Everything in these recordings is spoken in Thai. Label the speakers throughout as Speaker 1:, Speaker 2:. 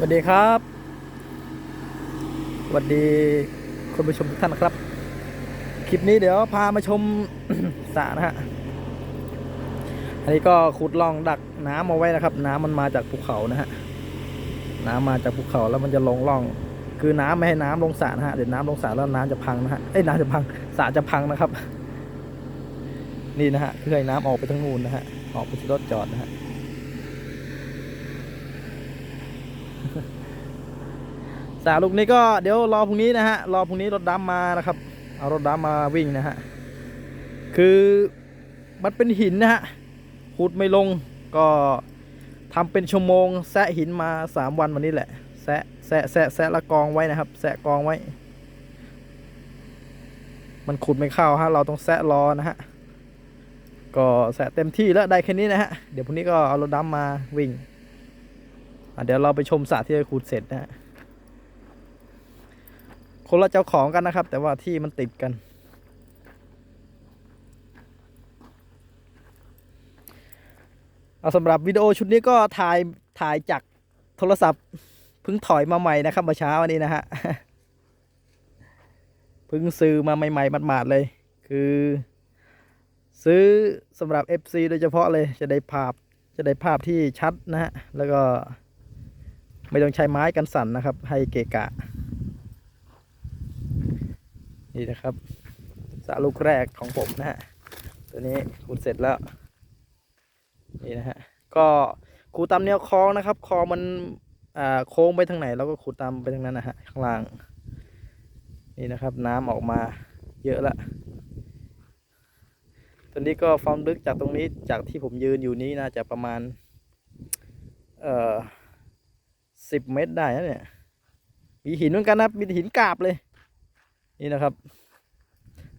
Speaker 1: สวัสดีครับสวัสดีคนผู้ชมทุกท่านนะครับ คลิปนี้เดี๋ยวพามาชมสระนะฮะ อันนี้ก็ขุดล่องดักน้ำเอาไว้นะครับ น้ำมันมาจากภูเขานะฮะ น้ำมาจากภูเขาแล้วมันจะลงล่อง คือน้ำไม่ให้น้ำลงสระนะฮะ เดี๋ยวน้ำลงสระแล้วน้ำจะพังนะฮะ เอ้ยน้ำจะพังสระจะพังนะครับ นี่นะฮะเพื่อให้น้ำออกไปทั้งนู่นนะฮะ ออกไปที่รถจอดนะฮะ สาลูกนี้ก็เดี๋ยวรอพรุ่งนี้นะฮะ รอพรุ่งนี้รถดำมานะครับ เอารถดำมาวิ่งนะฮะ คือมันเป็นหินนะฮะขุดไม่ลงก็ทำเป็นชั่วโมงแซะหินมาสามวันวันนี้แหละ แซะแซะแซะแซะละกองไว้นะครับ แซะกองไว้ มันขุดไม่เข้าฮะ เราต้องแซะรอนะฮะ ก็แซะเต็มที่แล้วได้แค่นี้นะฮะ เดี๋ยวพรุ่งนี้ก็เอารถดำมาวิ่ง เดี๋ยวเราไปชมสระที่ขุดเสร็จนะฮะคนละเจ้าของกันนะครับ แต่ว่าที่มันติดกัน เอาสำหรับวิดีโอชุดนี้ก็ถ่ายถ่ายจากโทรศัพท์เพิ่งถอยมาใหม่นะครับเมื่อเช้าวันี้นะฮะเพิ่งซื้อมาใหม่ๆหมาดๆเลย คือ ซื้อสำหรับ FC โดยเฉพาะเลยจะได้ภาพจะได้ภาพที่ชัดนะฮะ แล้วก็ ไม่ต้องใช้ไม้กันสั่นนะครับ ให้เกะกะ นี่นะครับสระลูกแรกของผมนะฮะตัวนี้ขุดเสร็จแล้ว นี่นะฮะก็ขุดตามแนวคลองนะครับคลองมันอ่าโค้งไปทางไหนเราก็ขุดตามไปทางนั้นนะฮะข้างล่างนี่นะครับ น้ำออกมาเยอะละตัวนี้ก็ความลึกจากตรงนี้จากที่ผมยืนอยู่นี้น่าจะประมาณ เอ่อ สิบเมตรได้นะเนี่ย มีหินเหมือนกันนะมีหินกาบเลย นี่นะครับ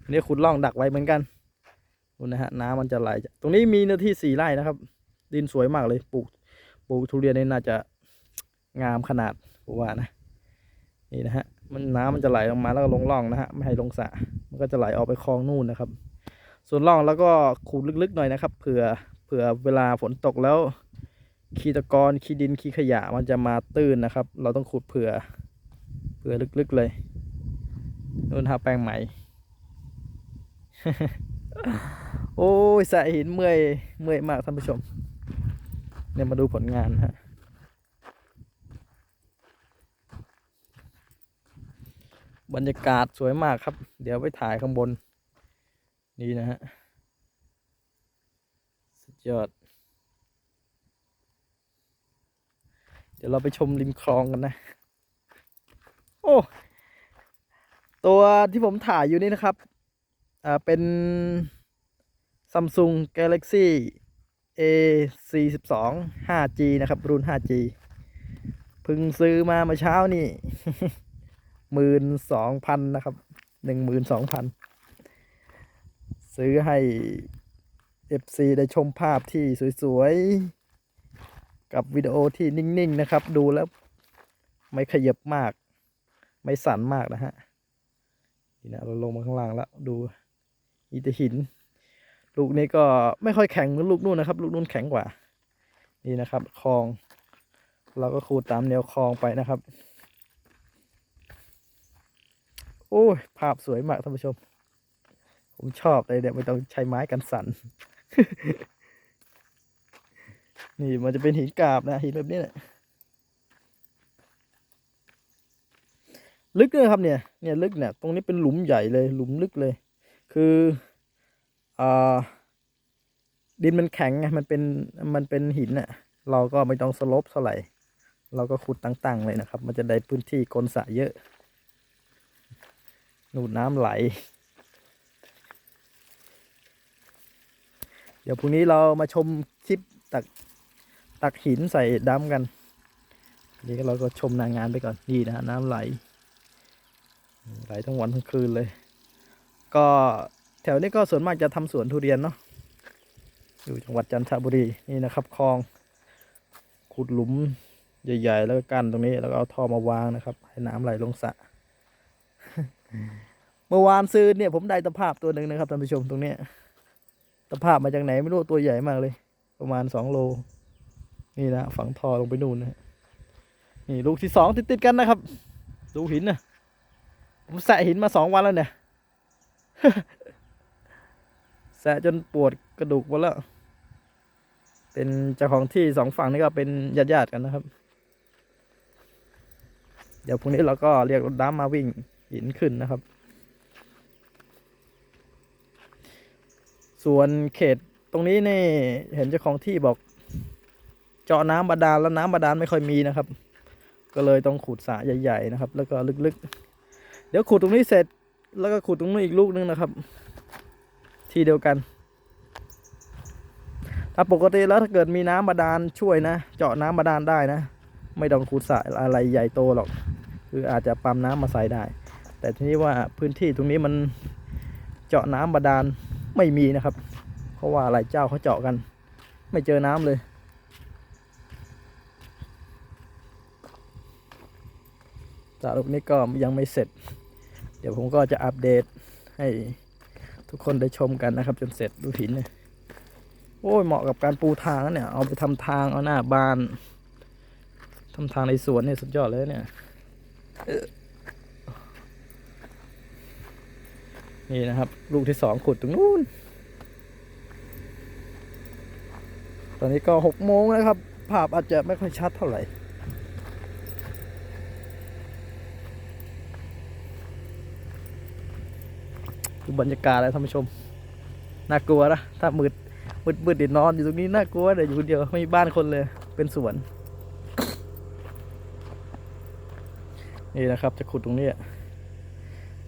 Speaker 1: นนี้ขุดร่องดักไว้เหมือนกันดูนะฮะน้ำมันจะไหล ตรงนี้มีเนื้อที่สี่ไร่นะครับ ดินสวยมากเลย ปลูก ปลูกทุเรียนนี่น่าจะงามขนาดผมว่านะ นี่นะฮะ มันน้ำมันจะไหลลงมาแล้วก็ลงร่องนะฮะ ไม่ให้ลงสระ มันก็จะไหลออกไปคลองนู่นนะครับ ส่วนร่องแล้วก็ขูดลึกๆหน่อยนะครับ เผื่อ เผื่อเวลาฝนตกแล้ว ขี้ตะกอนขี้ดินขี้ขยะมันจะมาตื้นนะครับ เราต้องขุดเผื่อเผื่อลึกๆเลยนู่นฮะแปลงใหม่ โอ้ยสะหินเมื่อยเมื่อยมากท่านผู้ชม เนี่ยมาดูผลงานฮะบรรยากาศสวยมากครับ เดี๋ยวไปถ่ายข้างบน นี่นะฮะ สุดยอด เดี๋ยวเราไปชมริมคลองกันนะ โอ้ ตัวที่ผมถ่ายอยู่นี่นะครับ อ่า เป็น Samsung Galaxy A 4 2 5G นะครับ รุ่น 5G เพิ่งซื้อมาเมื่อเช้านี่หมื่นสองพันนะครับ หนึ่งหมื่นสองพัน ซื้อให้ FC ได้ชมภาพที่สวย ๆ กับวิดีโอที่นิ่งๆนะครับ ดูแล้วไม่ขยับมาก ไม่สั่นมากนะฮะนี่นะเราลงมาข้างล่างแล้วดูอีแต่หิน ลูกนี้ก็ไม่ค่อยแข็งเหมือนลูกนู่นนะครับ ลูกนู่นแข็งกว่า นี่นะครับคลอง เราก็ขูดตามแนวคลองไปนะครับ โอ้ยภาพสวยมากท่านผู้ชม ผมชอบเลยเนี่ยไม่ต้องใช้ไม้กันสั่น นี่มันจะเป็นหินกราบนะหินแบบนี้แหละลึกเลยครับเนี่ย เนี่ยลึกเนี่ย ตรงนี้เป็นหลุมใหญ่เลย หลุมลึกเลย คืออ่าดินมันแข็งไง มันเป็น มันเป็นหินน่ะ เราก็ไม่ต้องสลบเท่าไหร่ เราก็ขุดตั้งๆเลยนะครับ มันจะได้พื้นที่กลสะเยอะ หนูน้ำไหล เดี๋ยวพรุ่งนี้เรามาชมคลิปตัก ตักหินใส่ดำกันนี่ก็เราก็ชมนางงานไปก่อนนี่นะน้ำไหล ไหลทั้งวันทั้งคืนเลย ก็แถวนี้ก็ส่วนมากจะทำสวนทุเรียนเนาะอยู่จังหวัดจันทบุรีนี่นะครับคลอง ขุดหลุมใหญ่ ๆ แล้วก็กั้นตรงนี้แล้วก็เอาท่อมาวางนะครับ ให้น้ำไหลลงสระเมื่อวานซื้อเนี่ยผมได้ตะภาพตัวหนึ่งนะครับท่านผู้ชมตรงเนี้ยตะภาพมาจากไหนไม่รู้ตัวใหญ่มากเลย ประมาณสองโล นี่นะฝังท่อลงไปนู่นนะนี่ลูกที่สองติดติดกันนะครับ ดูหินนะผมแสะหินมาสองวันแล้วเนี่ยแสะจนปวดกระดูกหมดแล้ว เป็นเจ้าของที่สองฝั่งนี่ก็เป็นญาติญาติกันนะครับ เดี๋ยวพรุ่งนี้เราก็เรียกรถน้ำมาวิ่งหินขึ้นนะครับ ส่วนเขตตรงนี้นี่เห็นเจ้าของที่บอก เจาะน้ำบาดาลแล้วน้ำบาดาลไม่ค่อยมีนะครับ ก็เลยต้องขุดสระใหญ่ ๆ นะครับ แล้วก็ลึกๆ เดี๋ยวขุดตรงนี้เสร็จแล้วก็ขุดตรงนู้นอีกลูกนึงนะครับ ที่เดียวกัน ถ้าปกติแล้วถ้าเกิดมีน้ำบาดาลช่วยนะ เจาะน้ำบาดาลได้นะ ไม่ต้องขุดสระอะไรใหญ่โตหรอก คืออาจจะปั๊มน้ำมาใส่ได้ แต่ทีนี้ว่าพื้นที่ตรงนี้มันเจาะน้ำบาดาลไม่มีนะครับ เพราะว่าหลายเจ้าเขาเจาะกัน ไม่เจอน้ำเลย สระลูกนี้ก็ยังไม่เสร็จ เดี๋ยวผมก็จะอัปเดตให้ทุกคนได้ชมกันนะครับ จนเสร็จดูหินเนี่ยโอ้ยเหมาะกับการปูทางเนี่ย เอาไปทำทางเอาหน้าบ้านทำทางในสวนเนี่ยสุดยอดเลยเนี่ยนี่นะครับ ลูกที่สองขุดตรงนู้น ตอนนี้ก็หกโมงแล้วครับ ภาพอาจจะไม่ค่อยชัดเท่าไหร่ บรรยากาศแล้วท่านผู้ชม น่ากลัวนะถ้ามืดมืดมืดเดี๋ยวนอนอยู่ตรงนี้น่ากลัวแต่อยู่คนเดียวไม่มีบ้านคนเลยเป็นสวนนี่นะครับ จะขุดตรงนี้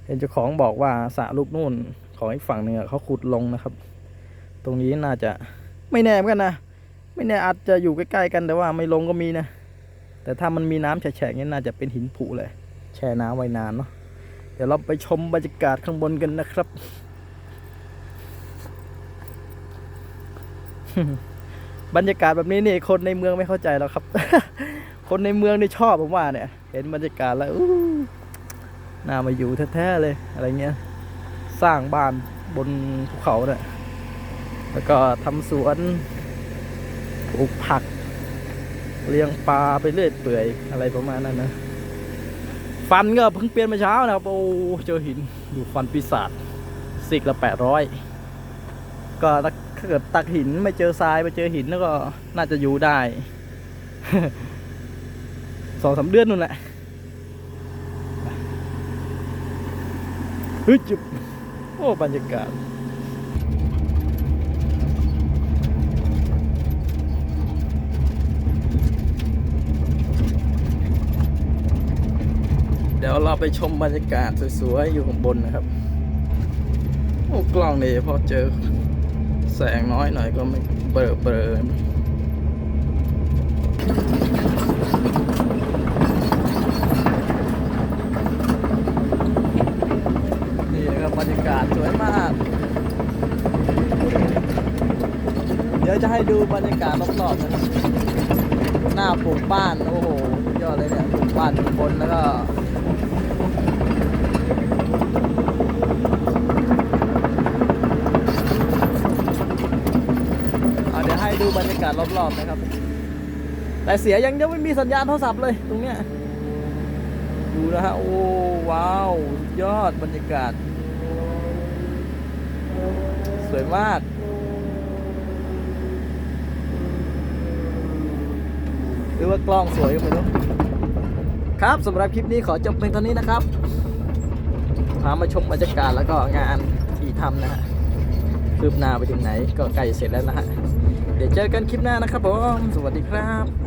Speaker 1: เห็นเจ้าของบอกว่าสระลูกนู่นของอีกฝั่งหนึ่งเขาขุดลงนะครับ ตรงนี้น่าจะไม่แน่เหมือนกันนะไม่แน่อาจจะอยู่ใกล้ๆกันแต่ว่าไม่ลงก็มีนะ แต่ถ้ามันมีน้ำแฉะๆนี่น่าจะเป็นหินผุเลย แช่น้ำไว้นานเนาะ ดี๋ยวเราไปชมบรรยากาศข้างบนกันนะครับ บรรยากาศแบบนี้นี่คนในเมืองไม่เข้าใจหรอกครับ คนในเมืองนี่ชอบผมว่าเนี่ย เห็นบรรยากาศแล้วน่ามาอยู่แท้ๆเลยอะไรเงี้ย สร้างบ้านบนภูเขาเนี่ยแล้วก็ทำสวนปลูกผัก เลี้ยงปลาไปเรื่อยเปื่อยอะไรประมาณนั้นนะ ฟันก็เพิ่งเปลี่ยนมาเช้านะครับ โอ้เจอหินดูฟันปีศาจสิกละแปดร้อยก็ถ้าเกิดตักหินไม่เจอทรายไปเจอหินแล้วก็น่าจะอยู่ได้สองสามเดือนนู่นแหละเฮ้ยจุบโอ้บรรยากาศ เดี๋ยวเราไปชมบรรยากาศสวยๆอยู่ข้างบนนะครับ โอ้กล้องนี่พอเจอแสงน้อยหน่อยก็ไม่เบลอเบลอนี่ครับบรรยากาศสวยมาก เดี๋ยวจะให้ดูบรรยากาศรอบๆนะครับ หน้าปลูกบ้าน โอ้โหยอดเลยเนี่ยปลูกบ้านบนแล้วก็ เอาเดูบรรยากาศรอบๆนะครับ แต่เสียยังยังไม่มีสัญญาณโทรศัพท์เลยตรงเนี้ยดูนะฮะโอ้ว้าว ยอดบรรยากาศ สวยมากหรือว่ากล้องสวยก็ไม่รู้ครับสำหรับคลิปนี้ขอจบเพียงเท่านี้นะครับพามาชมบรรยากาศแล้วก็งานที่ทำนะฮะคืบหน้าไปถึงไหนก็ใกล้เสร็จแล้วนะฮะ ดี๋ยวเจอกันคลิปหน้านะครับผม สวัสดีครับ